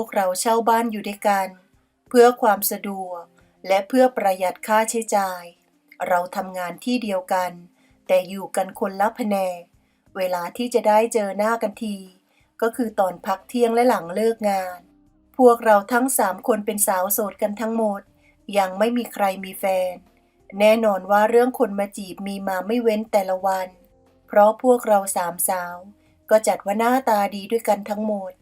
พวกเราเช่าบ้านอยู่ด้วยกัน เพื่อความสะดวก และเพื่อประหยัดค่าใช้จ่าย เราทำงานที่เดียวกัน แต่อยู่กันคนละแผนก เวลาที่จะได้เจอหน้ากันที ก็คือตอนพักเที่ยงและหลังเลิกงาน พวกเราทั้งสามคนเป็นสาวโสดกันทั้งหมด ยังไม่มีใครมีแฟน แน่นอนว่าเรื่องคนมาจีบมีมาไม่เว้นแต่ละวัน เพราะพวกเราสามสาว ก็จัดว่าหน้าตาดีด้วยกันทั้งหมด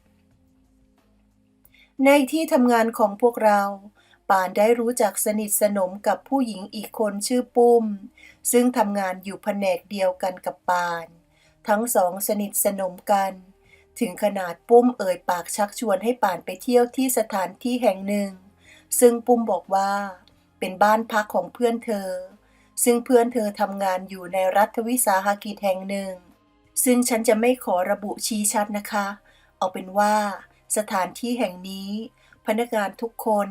ในที่ทำงานของพวกเรา ป่านได้รู้จักสนิทสนมกับผู้หญิงอีกคนชื่อปุ้ม ซึ่งทำงานอยู่แผนกเดียวกันกับปาน ทั้งสองสนิทสนมกัน ถึงขนาดปุ้มเอ่ยปากชักชวนให้ป่านไปเที่ยวที่สถานที่แห่งหนึ่ง ซึ่งปุ้มบอกว่า เป็นบ้านพักของเพื่อนเธอ ซึ่งเพื่อนเธอทำงานอยู่ในรัฐวิสาหกิจแห่งหนึ่ง ซึ่งฉันจะไม่ขอระบุชี้ชัดนะคะ เอาเป็นว่า สถานที่แห่งนี้ พนักงานทุกคน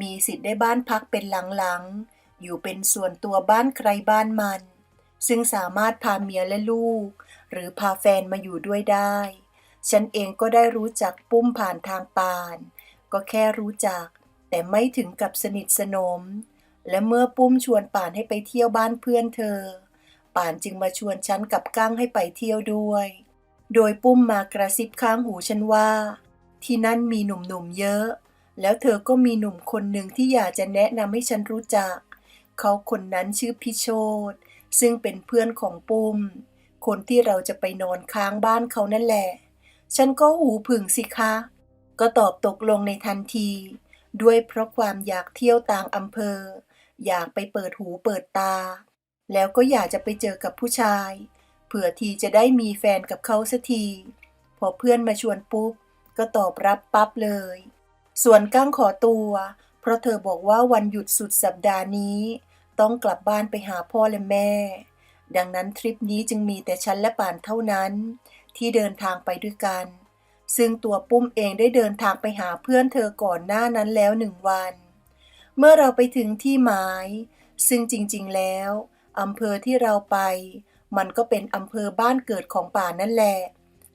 มีสิทธิ์ได้บ้านพักเป็นหลังๆ อยู่เป็นส่วนตัวบ้านใครบ้านมัน ซึ่งสามารถพาเมียและลูก หรือพาแฟนมาอยู่ด้วยได้ ฉันเองก็ได้รู้จักปุ้มผ่านทางปาน ก็แค่รู้จัก แต่ไม่ถึงกับสนิทสนม และเมื่อปุ้มชวนป่านให้ไปเที่ยวบ้านเพื่อนเธอ ป่านจึงมาชวนฉันกับก้างให้ไปเที่ยวด้วย โดยปุ้มมากระซิบข้างหูฉันว่า ที่นั่นมีหนุ่มๆเยอะ แล้วเธอก็มีหนุ่มคนหนึ่งที่อยากจะแนะนำให้ฉันรู้จัก เขาคนนั้นชื่อพิโชตซึ่งเป็นเพื่อนของปุ้ม คนที่เราจะไปนอนค้างบ้านเขานั่นแหละ ฉันก็หูผึ่งสิคะ ก็ตอบตกลงในทันที ด้วยเพราะความอยากเที่ยวต่างอำเภอ อยากไปเปิดหูเปิดตา แล้วก็อยากจะไปเจอกับผู้ชาย เผื่อทีจะได้มีแฟนกับเขาสักที พอเพื่อนมาชวนปุ๊บ ก็ตอบรับปั๊บเลย ส่วนก้างขอตัว เพราะเธอบอกว่าวันหยุดสุดสัปดาห์นี้ ต้องกลับบ้านไปหาพ่อและแม่ ดังนั้นทริปนี้จึงมีแต่ฉันและป่านเท่านั้น ที่เดินทางไปด้วยกัน ซึ่งตัวปุ้มเองได้เดินทางไปหาเพื่อนเธอก่อนหน้านั้นแล้วหนึ่งวัน เมื่อเราไปถึงที่หมาย ซึ่งจริงๆแล้วอำเภอที่เราไป มันก็เป็นอำเภอบ้านเกิดของป่านนั่นแหละ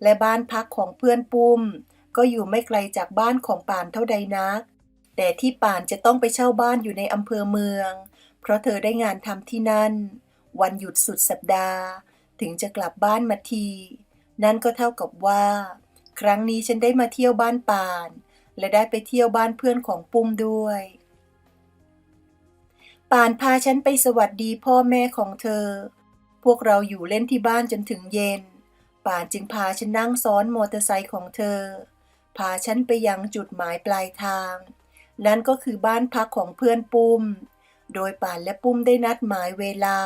และบ้านพักของเพื่อนปุ้ม ก็อยู่ไม่ไกลจากบ้านของป่านเท่าใดนัก แต่ที่ป่านจะต้องไปเช่าบ้านอยู่ในอำเภอเมือง เพราะเธอได้งานทำที่นั่น วันหยุดสุดสัปดาห์ ถึงจะกลับบ้านมาที นั่นก็เท่ากับว่า ครั้งนี้ฉันได้มาเที่ยวบ้านป่าน และได้ไปเที่ยวบ้านเพื่อนของปุ้มด้วย ป่านพาฉันไปสวัสดีพ่อแม่ของเธอ พวกเราอยู่เล่นที่บ้านจนถึงเย็น ป่านจึงพาฉันนั่งซ้อนมอเตอร์ไซค์ของเธอ พาฉันไปยังจุดหมายปลายทาง นั่นก็คือบ้านพักของเพื่อนปุ้ม โดยป่านและปุ้มได้นัดหมายเวลา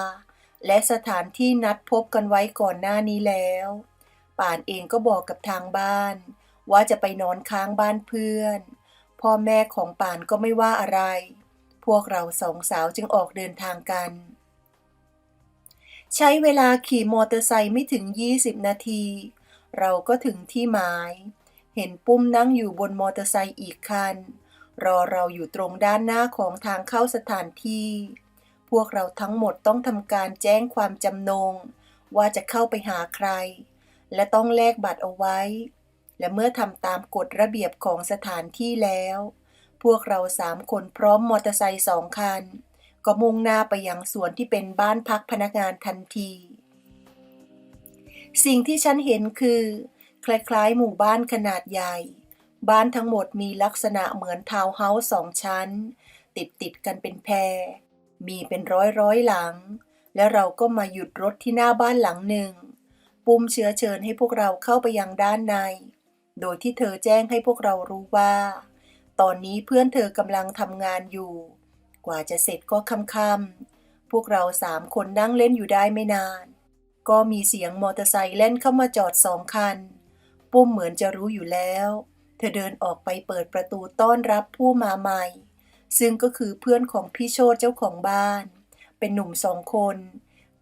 และสถานที่นัดพบกันไว้ก่อนหน้านี้แล้ว ป่านเองก็บอกกับทางบ้าน ว่าจะไปนอนค้างบ้านเพื่อน พ่อแม่ของป่านก็ไม่ว่าอะไร พวกเราสองสาวจึงออกเดินทางกัน ใช้เวลาขี่มอเตอร์ไซค์ไม่ถึง 20 นาที เราก็ถึงที่หมาย เห็นปุ้มนั่งอยู่บนมอเตอร์ไซค์อีกคัน รอเราอยู่ตรงด้านหน้าของทางเข้าสถานที่ พวกเราทั้งหมดต้องทำการแจ้งความจำนง ว่าจะเข้าไปหาใคร และต้องแลกบัตรเอาไว้ และเมื่อทำตามกฎระเบียบของสถานที่แล้ว พวกเราสามคนพร้อมมอเตอร์ไซค์สองคัน ก็มุ่งหน้าไปยังสวนที่เป็นบ้านพักพนักงานทันที สิ่งที่ฉันเห็นคือ คล้ายๆ หมู่บ้านขนาดใหญ่ บ้านทั้งหมดมีลักษณะเหมือนทาวน์เฮาส์สองชั้น ติดติดกันเป็นแพร มีเป็นร้อยร้อยหลัง และเราก็มาหยุดรถที่หน้าบ้านหลังหนึ่ง ปุ้มเชื้อเชิญให้พวกเราเข้าไปยังด้านใน โดยที่เธอแจ้งให้พวกเรารู้ว่า ตอนนี้เพื่อนเธอกำลังทำงานอยู่ กว่าจะเสร็จก็ค่ำๆพวกเราสามคนนั่งเล่นอยู่ได้ไม่นานก็มีเสียงมอเตอร์ไซค์เล่นเข้ามาจอดสองคัน ปุ้มเหมือนจะรู้อยู่แล้ว เธอเดินออกไปเปิดประตูต้อนรับผู้มาใหม่ ซึ่งก็คือเพื่อนของพี่โชตเจ้าของบ้าน เป็นหนุ่มสองคน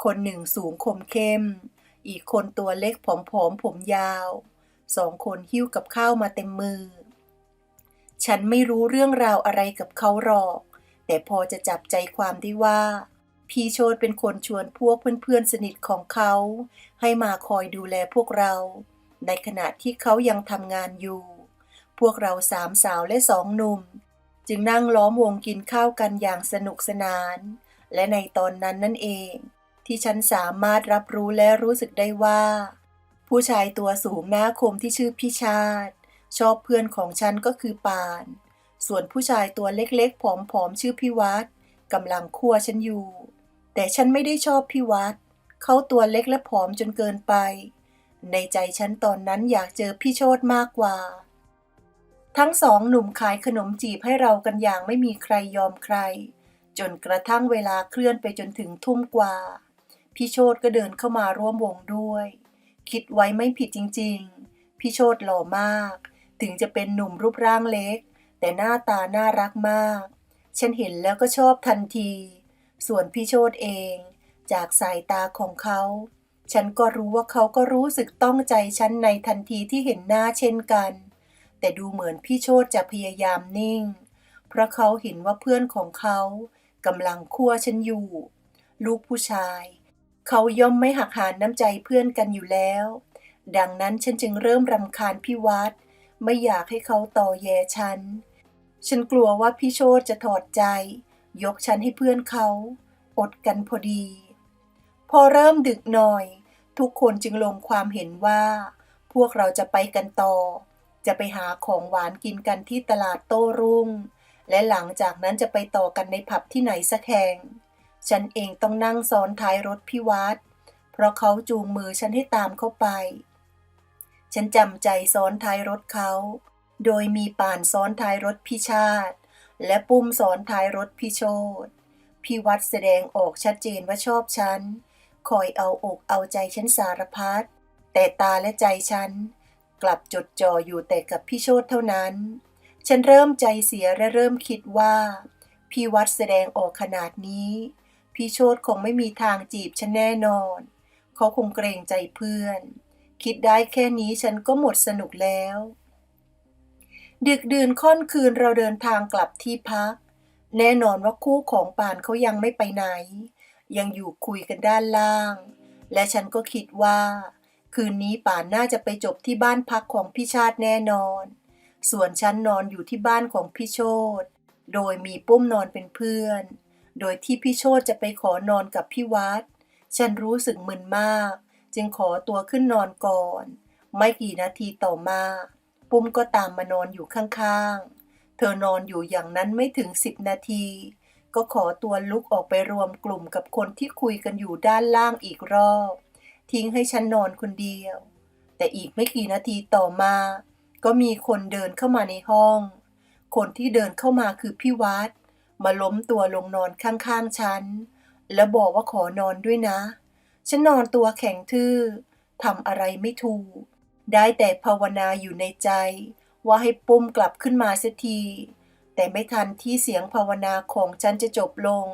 คนหนึ่งสูงคมเข้ม อีกคนตัวเล็กผอมๆผมยาว สองคนหิ้วกับข้าวมาเต็มมือ ฉันไม่รู้เรื่องราวอะไรกับเขาหรอก แต่พอจะจับใจความได้ว่าพี่โชตเป็นคนชวนพวกเพื่อนๆสนิทของเขา ให้มาคอยดูแลพวกเรา ในขณะที่เขายังทำงานอยู่ พวกเราสามสาวและสองหนุ่ม จึงนั่งล้อมวงกินข้าวกันอย่างสนุกสนาน และในตอนนั้นนั่นเอง ที่ฉันสามารถรับรู้และรู้สึกได้ว่า ผู้ชายตัวสูงหน้าคมที่ชื่อพี่ชาติ ชอบเพื่อนของฉันก็คือปาน ส่วนผู้ชายตัวเล็กๆ ผอมๆ ชื่อพี่วัดกำลังคั่วฉันอยู่ แต่ฉันไม่ได้ชอบพี่วัดเขาตัวเล็กและผอมจนเกินไป ในใจฉันตอนนั้นอยากเจอพี่โชตมากกว่า ทั้งสองหนุ่มขายขนมจีบให้เรากันอย่างไม่มีใครยอมใคร จนกระทั่งเวลาเคลื่อนไปจนถึงทุ่มกว่า พี่โชตก็เดินเข้ามาร่วมวงด้วย คิดไว้ไม่ผิดจริง ๆ พี่โชตหล่อมาก ถึงจะเป็นหนุ่มรูปร่างเล็ก แต่หน้าตาน่ารักมาก ฉันเห็นแล้วก็ชอบทันที ส่วนพี่โชตเอง จากสายตาของเขา ฉันก็รู้ว่าเขาก็รู้สึกต้องใจฉันในทันทีที่เห็นหน้าเช่นกัน แต่ดูเหมือนพี่โชตจะพยายามนิ่ง เพราะเขาเห็นว่าเพื่อนของเขากำลังคั่วฉันอยู่ ลูกผู้ชาย เขาย่อมไม่หักหานน้ำใจเพื่อนกันอยู่แล้ว ดังนั้นฉันจึงเริ่มรำคาญพี่วัด ไม่อยากให้เขาต่อแยฉัน ฉันกลัวว่าพี่โชตจะถอดใจ ยกฉันให้เพื่อนเขา อดกันพอดี พอเริ่มดึกหน่อย ทุกคนจึงลงความเห็นว่า พวกเราจะไปกันต่อ จะไปหาของหวานกินกันที่ตลาดโต้รุ่ง และหลังจากนั้นจะไปต่อกันในผับที่ไหนสักแห่ง ฉันเองต้องนั่งซ้อนท้ายรถพี่วัดเพราะเขาจูงมือฉันให้ตามเข้าไป ฉันจำใจซ้อนท้ายรถเขา โดยมีป่านซ้อนท้ายรถพี่ชาติ และปุ้มซ้อนท้ายรถพี่โชตพี่วัดแสดงออกชัดเจนว่าชอบฉัน คอยเอาอกเอาใจฉันสารพัดแต่ตาและใจฉัน กลับจดจ่ออยู่แต่กับพี่โชตเท่านั้น ฉันเริ่มใจเสียและเริ่มคิดว่า พี่วัดแสดงออกขนาดนี้ พี่โชตคงไม่มีทางจีบฉันแน่นอน เขาคงเกรงใจเพื่อน คิดได้แค่นี้ฉันก็หมดสนุกแล้ว ดึกดื่นค่อนคืนเราเดินทางกลับที่พัก แน่นอนว่าคู่ของป่านเขายังไม่ไปไหน ยังอยู่คุยกันด้านล่าง และฉันก็คิดว่า คืนนี้ป่านน่าจะไปจบที่บ้านพักของพี่ชาติแน่นอน ส่วนฉันนอนอยู่ที่บ้านของพี่โชตโดยมีปุ้มนอนเป็นเพื่อน โดยที่พี่โชตจะไปขอนอนกับพี่วัด ฉันรู้สึกมึนมาก จึงขอตัวขึ้นนอนก่อน ไม่กี่นาทีต่อมา ปุ้มก็ตามมานอนอยู่ข้างๆ เธอนอนอยู่อย่างนั้นไม่ถึงสิบนาที ก็ขอตัวลุกออกไปรวมกลุ่มกับคนที่คุยกันอยู่ด้านล่างอีกรอบ ทิ้งให้ฉันนอนคนเดียว แต่อีกไม่กี่นาทีต่อมา ก็มีคนเดินเข้ามาในห้อง คนที่เดินเข้ามาคือพี่วัด มาล้มตัวลงนอนข้างๆฉัน แล้วบอกว่าขอนอนด้วยนะ ฉันนอนตัวแข็งทื่อทำอะไรไม่ถูก ได้แต่ภาวนาอยู่ในใจ ว่าให้ปุ้มกลับขึ้นมาเสียที แต่ไม่ทันที่เสียงภาวนาของฉันจะจบลง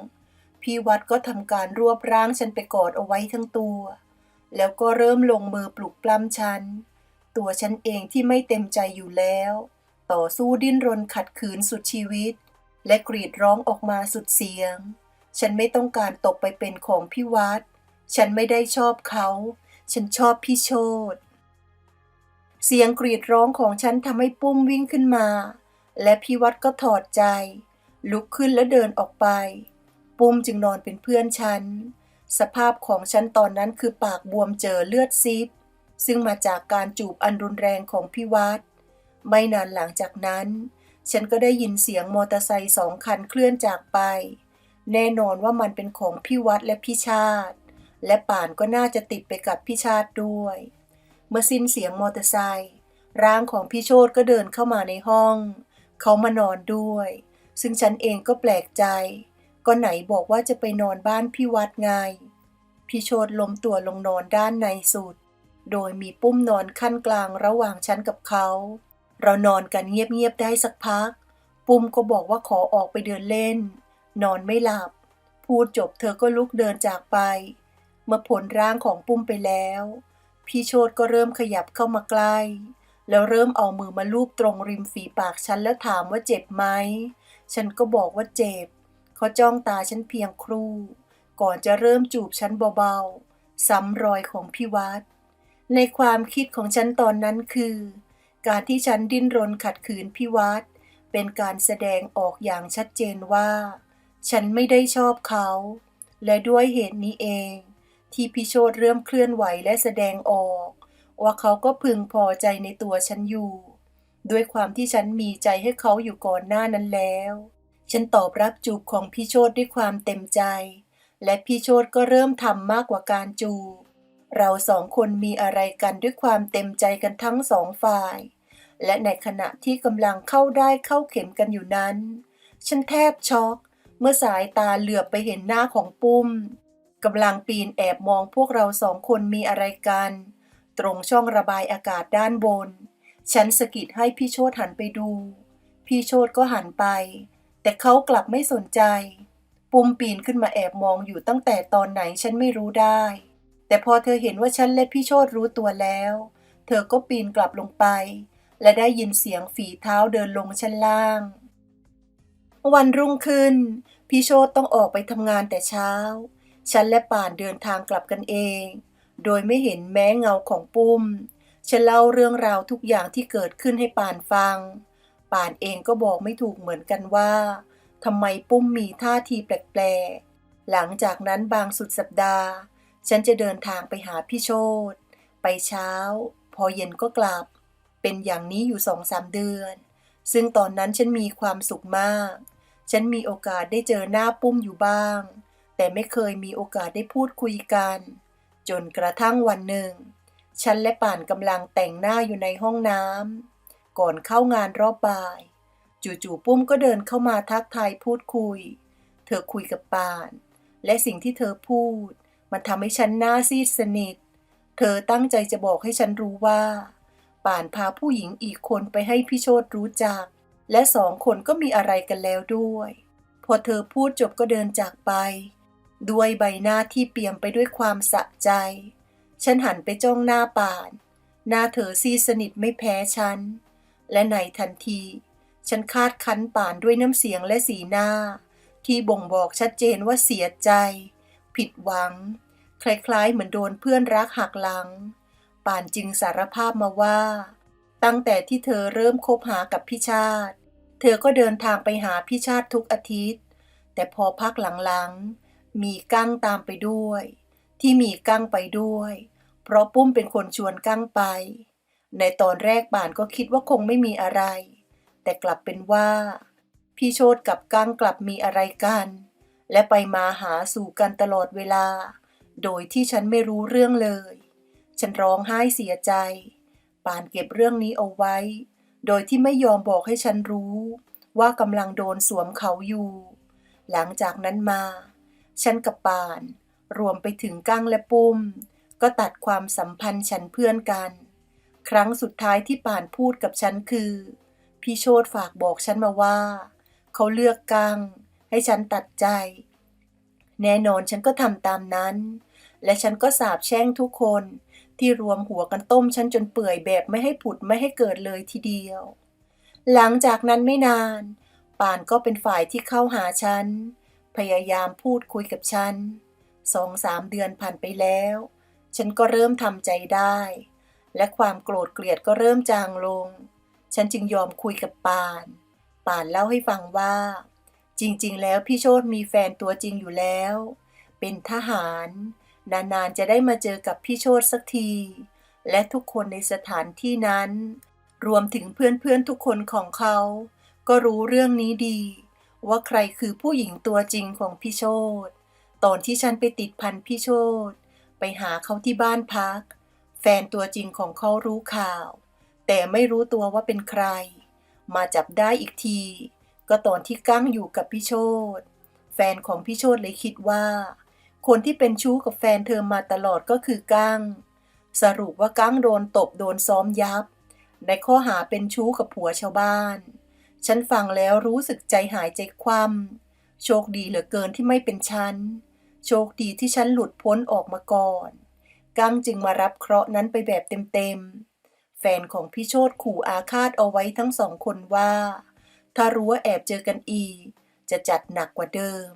พี่วัดก็ทำการรวบร่างฉันไปกอดเอาไว้ทั้งตัว แล้วก็เริ่มลงมือปลุกปล้ำฉัน ตัวฉันเองที่ไม่เต็มใจอยู่แล้ว ต่อสู้ดิ้นรนขัดขืนสุดชีวิต และกรีดร้องออกมาสุดเสียง ฉันไม่ต้องการตกไปเป็นของพี่วัด ฉันไม่ได้ชอบเขา ฉันชอบพี่โชตเสียงกรีดร้องของฉันทำให้ปุ้มวิ่งขึ้นมา และพี่วัดก็ถอดใจ ลุกขึ้นแล้วเดินออกไป ปุ้มจึงนอนเป็นเพื่อนฉัน สภาพของฉันตอนนั้นคือปากบวมเจอเลือดซิบ ซึ่งมาจากการจูบอันรุนแรงของพี่วัด ไม่นานหลังจากนั้น ฉันก็ได้ยินเสียงมอเตอร์ไซค์สองคันเคลื่อนจากไป แน่นอนว่ามันเป็นของพี่วัดและพี่ชาติ และป่านก็น่าจะติดไปกับพี่ชาติด้วย เมื่อสิ้นเสียงมอเตอร์ไซค์ร่างของพี่โชตก็เดินเข้ามาในห้อง เขามานอนด้วย ซึ่งฉันเองก็แปลกใจ ก็ไหนบอกว่าจะไปนอนบ้านพี่วัดไง พี่โชตล้มตัวลงนอนด้านในสุด โดยมีปุ้มนอนขั้นกลางระหว่างฉันกับเขา เรานอนกันเงียบๆได้สักพัก ปุ้มก็บอกว่าขอออกไปเดินเล่น นอนไม่หลับ พูดจบเธอก็ลุกเดินจากไป เมื่อผลร่างของปุ้มไปแล้ว พี่โชตก็เริ่มขยับเข้ามาใกล้ แล้วเริ่มเอามือมาลูบตรงริมฝีปากฉันแล้วถามว่าเจ็บไหม ฉันก็บอกว่าเจ็บ เขาจ้องตาฉันเพียงครู่ ก่อนจะเริ่มจูบฉันเบาๆ ซ้ำรอยของพี่วัด ในความคิดของฉันตอนนั้นคือ การที่ฉันดิ้นรนขัดขืนพี่วัด เป็นการแสดงออกอย่างชัดเจนว่า ฉันไม่ได้ชอบเขา และด้วยเหตุนี้เอง ที่พี่โชตเริ่มเคลื่อนไหวและแสดงออก ว่าเขาก็พึงพอใจในตัวฉันอยู่ ด้วยความที่ฉันมีใจให้เขาอยู่ก่อนหน้านั้นแล้ว ฉันตอบรับจูบของพี่โชตด้วยความเต็มใจ และพี่โชตก็เริ่มทำมากกว่าการจูบ เราสองคนมีอะไรกันด้วยความเต็มใจกันทั้งสองฝ่าย และในขณะที่กำลังเข้าได้เข้าเข็มกันอยู่นั้น ฉันแทบช็อกเมื่อสายตาเหลือบไปเห็นหน้าของปุ้มกำลังปีนแอบมองพวกเราสองคนมีอะไรกัน ตรงช่องระบายอากาศด้านบน ฉันสะกิดให้พี่โชตหันไปดู พี่โชตก็หันไป แต่เขากลับไม่สนใจ ปุ้มปีนขึ้นมาแอบมองอยู่ตั้งแต่ตอนไหนฉันไม่รู้ได้ แต่พอเธอเห็นว่าฉันและพี่โชตรู้ตัวแล้ว เธอก็ปีนกลับลงไป และได้ยินเสียงฝีเท้าเดินลงชั้นล่าง วันรุ่งขึ้น พี่โชตต้องออกไปทำงานแต่เช้า ฉันและป่านเดินทางกลับกันเอง โดยไม่เห็นแม้เงาของปุ้ม ฉันเล่าเรื่องราวทุกอย่างที่เกิดขึ้นให้ป่านฟัง ป่านเองก็บอกไม่ถูกเหมือนกันว่าทำไมปุ้มมีท่าทีแปลกๆ หลังจากนั้นบางสุดสัปดาห์ ฉันจะเดินทางไปหาพี่โชตไปเช้า พอเย็นก็กลับ เป็นอย่างนี้อยู่สองสามเดือน ซึ่งตอนนั้นฉันมีความสุขมาก ฉันมีโอกาสได้เจอหน้าปุ้มอยู่บ้าง แต่ไม่เคยมีโอกาสได้พูดคุยกัน จนกระทั่งวันหนึ่ง ฉันและป่านกำลังแต่งหน้าอยู่ในห้องน้ำก่อนเข้างานรอบบ่าย จู่ๆปุ้มก็เดินเข้ามาทักทายพูดคุย เธอคุยกับป่าน และสิ่งที่เธอพูด มันทำให้ฉันหน้าซีดสนิท เธอตั้งใจจะบอกให้ฉันรู้ว่า ป่านพาผู้หญิงอีกคนไปให้พี่โชตรู้จัก และสองคนก็มีอะไรกันแล้วด้วย พอเธอพูดจบก็เดินจากไป ด้วยใบหน้าที่เปี่ยมไปด้วยความสะใจ ฉันหันไปจ้องหน้าป่าน หน้าเธอซีสนิทไม่แพ้ฉัน และในทันที ฉันคาดคั้นป่านด้วยน้ำเสียงและสีหน้า ที่บ่งบอกชัดเจนว่าเสียใจ ผิดหวัง คล้ายๆ เหมือนโดนเพื่อนรักหักหลัง ป่านจึงสารภาพมาว่า ตั้งแต่ที่เธอเริ่มคบหากับพี่ชาติ เธอก็เดินทางไปหาพี่ชาติทุกอาทิตย์ แต่พอพักหลังๆ มีกั้งตามไปด้วย ที่มีกั้งไปด้วย เพราะปุ้มเป็นคนชวนกั้งไป ในตอนแรกป่านก็คิดว่าคงไม่มีอะไร แต่กลับเป็นว่า พี่โชตกับกั้งกลับมีอะไรกัน และไปมาหาสู่กันตลอดเวลา โดยที่ฉันไม่รู้เรื่องเลย ฉันร้องไห้เสียใจ ป่านเก็บเรื่องนี้เอาไว้ โดยที่ไม่ยอมบอกให้ฉันรู้ ว่ากำลังโดนสวมเขาอยู่ หลังจากนั้นมา ฉันกับปาน รวมไปถึงก้างและปุ้ม ก็ตัดความสัมพันธ์ฉันเพื่อนกัน ครั้งสุดท้ายที่ปานพูดกับฉันคือ พี่โชตฝากบอกฉันมาว่า เขาเลือกก้างให้ฉันตัดใจ แน่นอนฉันก็ทำตามนั้น และฉันก็สาบแช่งทุกคนที่รวมหัวกันต้มฉันจนเปื่อยแบบไม่ให้ผุดไม่ให้เกิดเลยทีเดียว หลังจากนั้นไม่นานป่านก็เป็นฝ่ายที่เข้าหาฉัน พยายามพูดคุยกับฉันสองสามเดือนผ่านไปแล้ว ฉันก็เริ่มทำใจได้ และความโกรธเกลียดก็เริ่มจางลง ฉันจึงยอมคุยกับปาน ปานเล่าให้ฟังว่า จริง ๆ แล้วพี่โชตมีแฟนตัวจริงอยู่แล้ว เป็นทหาร นาน ๆ จะได้มาเจอกับพี่โชตสักที และทุกคนในสถานที่นั้น รวมถึงเพื่อน ๆ ทุกคนของเขา ก็รู้เรื่องนี้ดี ว่าใครคือผู้หญิงตัวจริงของพี่โชตตอนที่ฉันไปติดพันพี่โชตไปหาเขาที่บ้านพัก แฟนตัวจริงของเขารู้ข่าว แต่ไม่รู้ตัวว่าเป็นใคร มาจับได้อีกที ก็ตอนที่กั้งอยู่กับพี่โชตแฟนของพี่โชตเลยคิดว่า คนที่เป็นชู้กับแฟนเธอมาตลอดก็คือกั้ง สรุปว่ากั้งโดนตบโดนซ้อมยับ ในข้อหาเป็นชู้กับผัวชาวบ้าน ฉันฟังแล้วรู้สึกใจหายใจคว่ำโชคดีเหลือเกินที่ไม่เป็นฉัน โชคดีที่ฉันหลุดพ้นออกมาก่อน กังจึงมารับเคราะห์นั้นไปแบบเต็มๆ แฟนของพี่โชตขู่อาฆาตเอาไว้ทั้งสองคนว่า ถ้ารู้ว่าแอบเจอกันอีก จะจัดหนักกว่าเดิม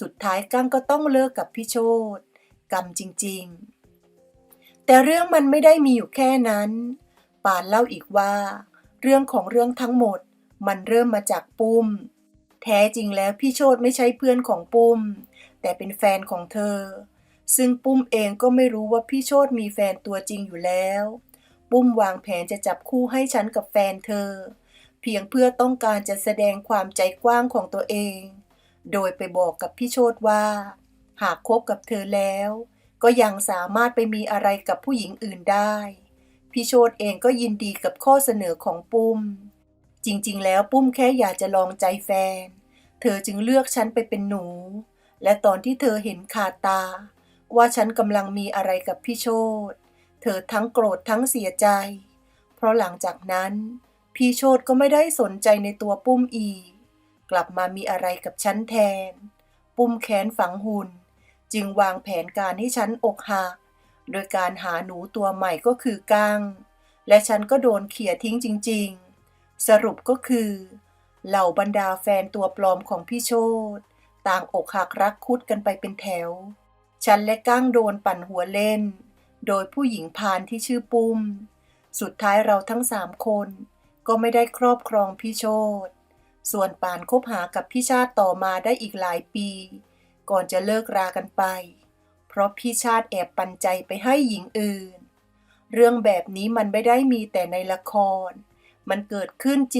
สุดท้ายกังก็ต้องเลิกกับพี่โชตกรรมจริงๆ แต่เรื่องมันไม่ได้มีอยู่แค่นั้นปปานเล่าอีกว่า เรื่องของเรื่องทั้งหมด มันเริ่มมาจากปุ้ม แท้จริงแล้วพี่โชตไม่ใช่เพื่อนของปุ้ม แต่เป็นแฟนของเธอ ซึ่งปุ้มเองก็ไม่รู้ว่าพี่โชตมีแฟนตัวจริงอยู่แล้ว ปุ้มวางแผนจะจับคู่ให้ฉันกับแฟนเธอ เพียงเพื่อต้องการจะแสดงความใจกว้างของตัวเอง โดยไปบอกกับพี่โชตว่า หากคบกับเธอแล้ว ก็ยังสามารถไปมีอะไรกับผู้หญิงอื่นได้พี่โชตเองก็ยินดีกับข้อเสนอของปุ้ม จริง ๆ แล้วปุ้มแค่อยากจะลองใจแฟน เธอจึงเลือกฉันไปเป็นหนู และตอนที่เธอเห็นขาตา ว่าฉันกำลังมีอะไรกับพี่โชตเธอทั้งโกรธทั้งเสียใจ เพราะหลังจากนั้น พี่โชตก็ไม่ได้สนใจในตัวปุ้มอีก กลับมามีอะไรกับฉันแทน ปุ้มแค้นฝังหุ่น จึงวางแผนการให้ฉันอกหักโดยการหาหนูตัวใหม่ก็คือก้าง และฉันก็โดนเขี่ยทิ้งจริง ๆ สรุปก็คือ เหล่าบรรดาแฟนตัวปลอมของพี่โชตต่างอกหักรักคุดกันไปเป็นแถว ฉันและก้างโดนปั่นหัวเล่น โดยผู้หญิงพาลที่ชื่อปุ้ม สุดท้ายเราทั้งสามคน ก็ไม่ได้ครอบครองพี่โชตส่วนป่านคบหากับพี่ชาติต่อมาได้อีกหลายปี ก่อนจะเลิกรากันไป เพราะพี่ชาติแอบปันใจไปให้หญิงอื่น เรื่องแบบนี้มันไม่ได้มีแต่ในละคร มันเกิดขึ้นจริง